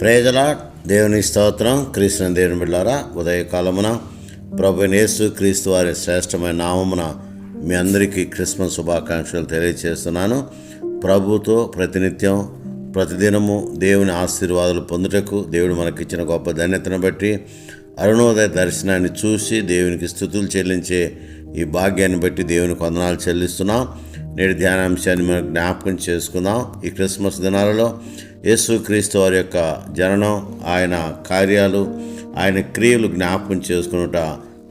ప్రేజల దేవుని స్తోత్రం. క్రీస్తుని దేవుని బిళ్ళారా ఉదయకాలమున ప్రభు నేసు క్రీస్తు వారి శ్రేష్టమైన నామమున మీ అందరికీ క్రిస్మస్ శుభాకాంక్షలు తెలియజేస్తున్నాను ప్రభుతో ప్రతినిత్యం ప్రతిదినము దేవుని ఆశీర్వాదాలు పొందుటకు దేవుడు మనకిచ్చిన గొప్ప ధన్యతను బట్టి అరుణోదయ దర్శనాన్ని చూసి దేవునికి స్థుతులు చెల్లించే ఈ భాగ్యాన్ని బట్టి దేవునికి వందనాలు చెల్లిస్తున్నాం. నేటి ధ్యానాంశాన్ని మనం జ్ఞాపకం చేసుకుందాం. ఈ క్రిస్మస్ దినాలలో యేసుక్రీస్తు వారి యొక్క జననం ఆయన కార్యాలు ఆయన క్రియలు జ్ఞాపకం చేసుకున్నట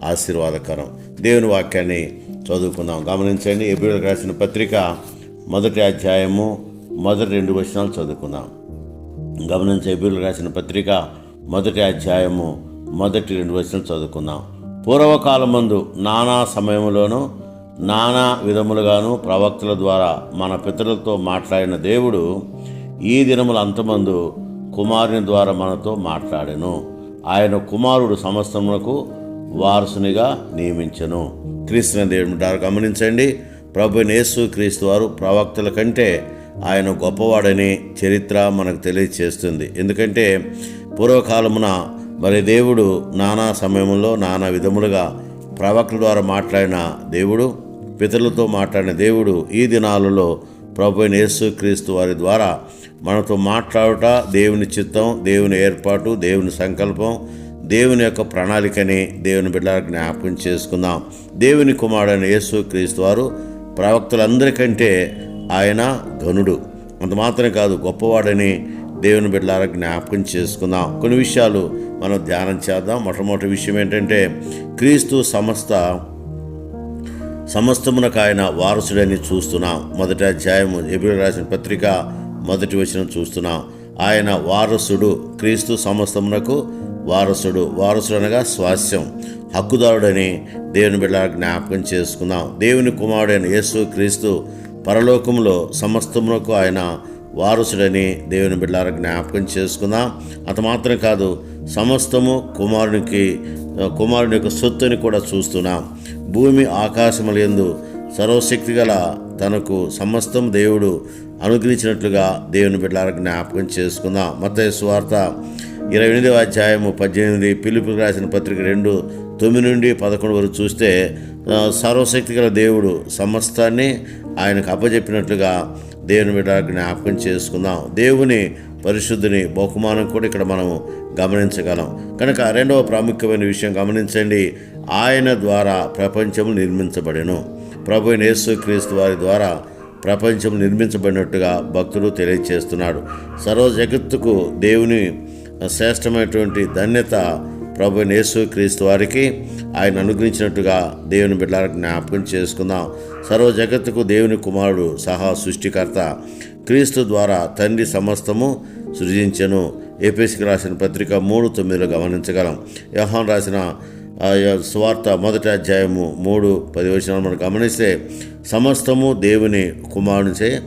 ఆశీర్వాదకరం. దేవుని వాక్యాన్ని చదువుకుందాం. గమనించండి ఎబ్రిల్ రాసిన పత్రిక మొదటి అధ్యాయము మొదటి రెండు వచనాలు చదువుకుందాం. గమనించే ఎబ్రిల్ రాసిన పత్రిక మొదటి అధ్యాయము మొదటి రెండు వచనాలు చదువుకుందాం. పూర్వకాలమందు నానా సమయంలోనూ నానా విధములుగాను ప్రవక్తల ద్వారా మన పితరులతో మాట్లాడిన దేవుడు ఈ దినముల అంతమందు కుమారుని ద్వారా మనతో మాట్లాడెను. ఆయన కుమారుడు సమస్తమునకు వారసునిగా నియమించెను. క్రీస్తుని దేవుడు గమనించండి. ప్రభు నేసు క్రీస్తు వారు ప్రవక్తల కంటే ఆయన గొప్పవాడని చరిత్ర మనకు తెలియచేస్తుంది. ఎందుకంటే పూర్వకాలమున మరి దేవుడు నానా సమయంలో నానా విధములుగా ప్రవక్తల ద్వారా మాట్లాడిన దేవుడు పితరులతో మాట్లాడిన దేవుడు ఈ దినాలలో ప్రభు అయిన యేసుక్రీస్తు వారి ద్వారా మనతో మాట్లాడుట దేవుని చిత్తం దేవుని ఏర్పాటు దేవుని సంకల్పం దేవుని యొక్క ప్రణాళికని దేవుని బిడ్డలకు జ్ఞాపకం చేసుకుందాం. దేవుని కుమారుడైన యేసుక్రీస్తు వారు ప్రవక్తలందరికంటే ఆయన ఘనుడు. అంత మాత్రమే కాదు గొప్పవాడని దేవుని బిడ్డలారా జ్ఞాపకం చేసుకుందాం. కొన్ని విషయాలు మనం ధ్యానం చేద్దాం. మొట్టమొదటి విషయం ఏంటంటే క్రీస్తు సమస్త సమస్తమునకు ఆయన వారసుడని చూస్తున్నాం. మొదటి అధ్యాయం ఎబ్రిల్ రాసిన పత్రిక మొదటి వచనం చూస్తున్నాం. ఆయన వారసుడు క్రీస్తు సమస్తమునకు వారసుడు. వారసుడు అనగా స్వాస్యం. హక్కుదారుడని దేవుని బిడ్డ జ్ఞాపకం చేసుకుందాం. దేవుని కుమారుడైన యేసు క్రీస్తు పరలోకంలో సమస్తమునకు ఆయన వారసుడని దేవుని బిడ్డలారా జ్ఞాపకం చేసుకుందాం. అంత మాత్రం కాదు సమస్తము కుమారునికి కుమారుని యొక్క సొత్తుని కూడా చూస్తున్నాం. భూమి ఆకాశములందు సర్వశక్తి గల తనకు సమస్తం దేవుడు అనుగ్రహించినట్లుగా దేవుని బిడ్డలకు జ్ఞాపకం చేసుకుందాం. మత స్వార్త ఇరవై ఎనిమిదవ అధ్యాయము పద్దెనిమిది పిలుపు రాసిన పత్రిక రెండు తొమ్మిది నుండి పదకొండు వరకు చూస్తే సర్వశక్తి గల దేవుడు సమస్తాన్ని ఆయనకు అప్పజెప్పినట్లుగా దేవుని బిడ్డ జ్ఞాపకం చేసుకుందాం. దేవుని పరిశుద్ధిని బహుమానం కూడా ఇక్కడ మనము గమనించగలం. కనుక రెండవ ప్రాముఖ్యమైన విషయం గమనించండి. ఆయన ద్వారా ప్రపంచము నిర్మించబడెను. ప్రభు నేసు యేసుక్రీస్తు వారి ద్వారా ప్రపంచం నిర్మించబడినట్టుగా భక్తుడు తెలియజేస్తున్నాడు సర్వ జగత్తుకు దేవుని శ్రేష్టమైనటువంటి ధన్యత ప్రభు నేసు క్రీస్తు వారికి ఆయన అనుగ్రహించినట్టుగా దేవుని బిడ్డలకు జ్ఞాపకం చేసుకుందాం. సర్వ జగత్తుకు దేవుని కుమారుడు సహా సృష్టికర్త క్రీస్తు ద్వారా తండ్రి సమస్తము సృజించెను. ఏపీసీకి రాసిన పత్రిక మూడు తొమ్మిదిలో గమనించగలం. యోహాన్ రాసిన ఆ యొక్క సువార్త మొదటి అధ్యాయము మూడు పది వచనాలు మనం గమనిస్తే సమస్తము దేవుని కుమారునిచే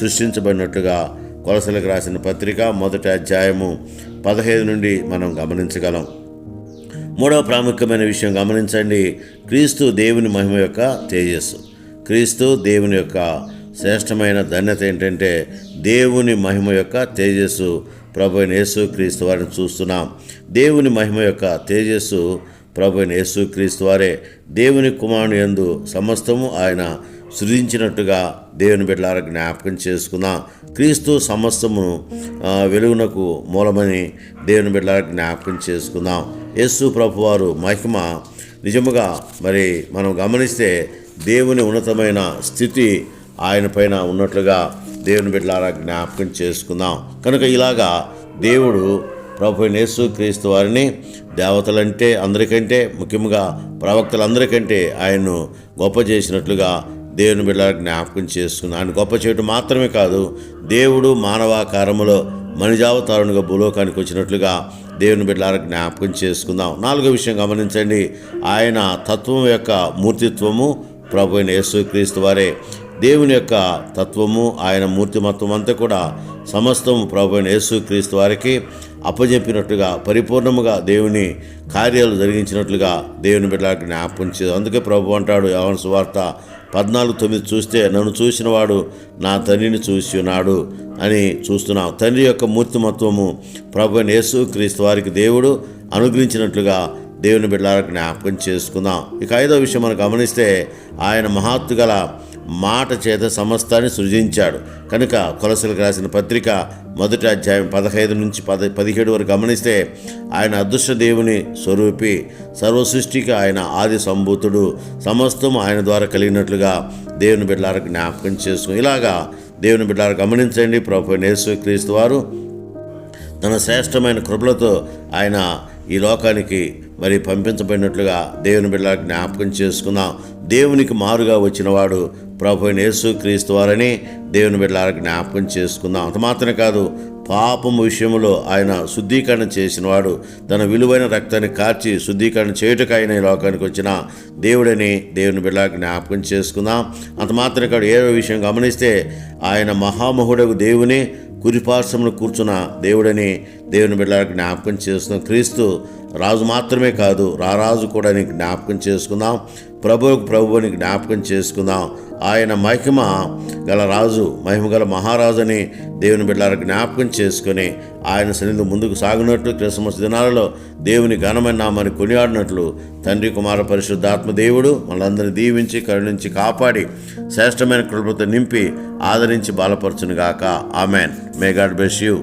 సృష్టించబడినట్టుగా కొలసలకు రాసిన పత్రిక మొదటి అధ్యాయము పదహైదు నుండి మనం గమనించగలం. మూడవ ప్రాముఖ్యమైన విషయం గమనించండి. క్రీస్తు దేవుని మహిమ యొక్క తేజస్సు. క్రీస్తు దేవుని యొక్క శ్రేష్టమైన ధన్యత ఏంటంటే దేవుని మహిమ యొక్క తేజస్సు. ప్రభు యేసు క్రీస్తు వారిని చూస్తున్నాం. దేవుని మహిమ యొక్క తేజస్సు ప్రభు యేసుక్రీస్తు వారే దేవుని కుమారుని యందు సమస్తము ఆయన సృజించినట్టుగా దేవుని బిడ్డలారా జ్ఞాపకం చేసుకుందాం. క్రీస్తు సమస్తమును వెలుగునకు మూలమని దేవుని బిడ్డలారా జ్ఞాపకం చేసుకుందాం. యేసు ప్రభువారు మహిమ. నిజముగా మరి మనం గమనిస్తే దేవుని ఉన్నతమైన స్థితి ఆయన పైన ఉన్నట్లుగా దేవుని బిడ్డలారా జ్ఞాపకం చేసుకుందాం. కనుక ఇలాగా దేవుడు ప్రభు యేసు క్రీస్తు వారిని దేవతలంటే అందరికంటే ముఖ్యంగా ప్రవక్తలందరికంటే ఆయన్ను గొప్ప చేసినట్లుగా దేవుని బిడ్డ జ్ఞాపకం చేసుకుని ఆయన గొప్ప చేయటం మాత్రమే కాదు దేవుడు మానవాకారములో మనిజావతారునిగా భూలోకానికి వచ్చినట్లుగా దేవుని బిడ్డలారా జ్ఞాపకం చేసుకుందాం. నాలుగో విషయం గమనించండి. ఆయన తత్వం యొక్క మూర్తిత్వము ప్రభు అయిన యేసుక్రీస్తు వారే. దేవుని యొక్క తత్వము ఆయన మూర్తిమత్వం అంతా కూడా సమస్తము ప్రభు అయిన యేసుక్రీస్తు వారికి అప్పజెప్పినట్లుగా పరిపూర్ణముగా దేవుని కార్యాలు జరిగించినట్లుగా దేవుని బిడ్డలకు జ్ఞాపకం చేసి అందుకే ప్రభు అంటాడు యవన సువార్త పద్నాలుగు తొమ్మిది చూస్తే నన్ను చూసినవాడు నా తండ్రిని చూసి ఉన్నాడు అని చూస్తున్నాం. తండ్రి యొక్క మూర్తిమత్వము ప్రభు అయిన యేసు క్రీస్తు వారికి దేవుడు అనుగ్రహించినట్లుగా దేవుని బిడ్డలకు జ్ఞాపకం చేసుకుందాం. ఇక ఐదో విషయం మనం గమనిస్తే ఆయన మహాత్తు గల మాట చేత సమస్తాన్ని సృజించాడు. కనుక కొలసలకు రాసిన పత్రిక మొదటి అధ్యాయం పదహైదు నుంచి పద పదిహేడు వరకు గమనిస్తే ఆయన అదృష్ట దేవుని స్వరూపి సర్వసృష్టికి ఆయన ఆది సంభూతుడు సమస్తం ఆయన ద్వారా కలిగినట్లుగా దేవుని బిడ్డలకు జ్ఞాపకం చేసుకుని ఇలాగా దేవుని బిడ్డలు గమనించండి. ప్రభు నేసు క్రీస్తు వారు తన శ్రేష్టమైన కృపలతో ఆయన ఈ లోకానికి మరి పంపించబడినట్లుగా దేవుని బిడ్డ జ్ఞాపకం చేసుకుందాం. దేవునికి మారుగా వచ్చినవాడు ప్రభు యేసు క్రీస్తు వారని దేవుని బిడ్డలకు జ్ఞాపకం చేసుకుందాం. అంత మాత్రమే కాదు పాపం విషయంలో ఆయన శుద్ధీకరణ చేసినవాడు తన విలువైన రక్తాన్ని కార్చి శుద్ధీకరణ చేయుటకు ఆయన ఈ లోకానికి వచ్చిన దేవుడని దేవుని బిడ్డలకు జ్ఞాపకం చేసుకుందాం. అంత మాత్రమే కాదు ఏదో విషయం గమనిస్తే ఆయన మహామహుడకు దేవుని కురిపార్శ్వమును కూర్చున్న దేవుడని దేవుని బిడ్డలకు జ్ఞాపకం చేస్తున్నాం. క్రీస్తు రాజు మాత్రమే కాదు రారాజు కూడా నీకు జ్ఞాపకం చేసుకుందాం. ప్రభువుకు ప్రభువుని జ్ఞాపకం చేసుకుందాం. ఆయన మహిమ గల రాజు మహిమ గల మహారాజుని దేవుని బిడ్డలారా జ్ఞాపకం చేసుకుని ఆయన సన్నిధి ముందుకు సాగినట్లు క్రిస్మస్ దినాలలో దేవుని ఘనమైన నామాన్ని కొనియాడినట్లు తండ్రి కుమార పరిశుద్ధాత్మ దేవుడు మనందరినీ దీవించి కరుణించి కాపాడి శ్రేష్టమైన కృపతో నింపి ఆదరించి బలపరచునుగాక. Amen. May God bless you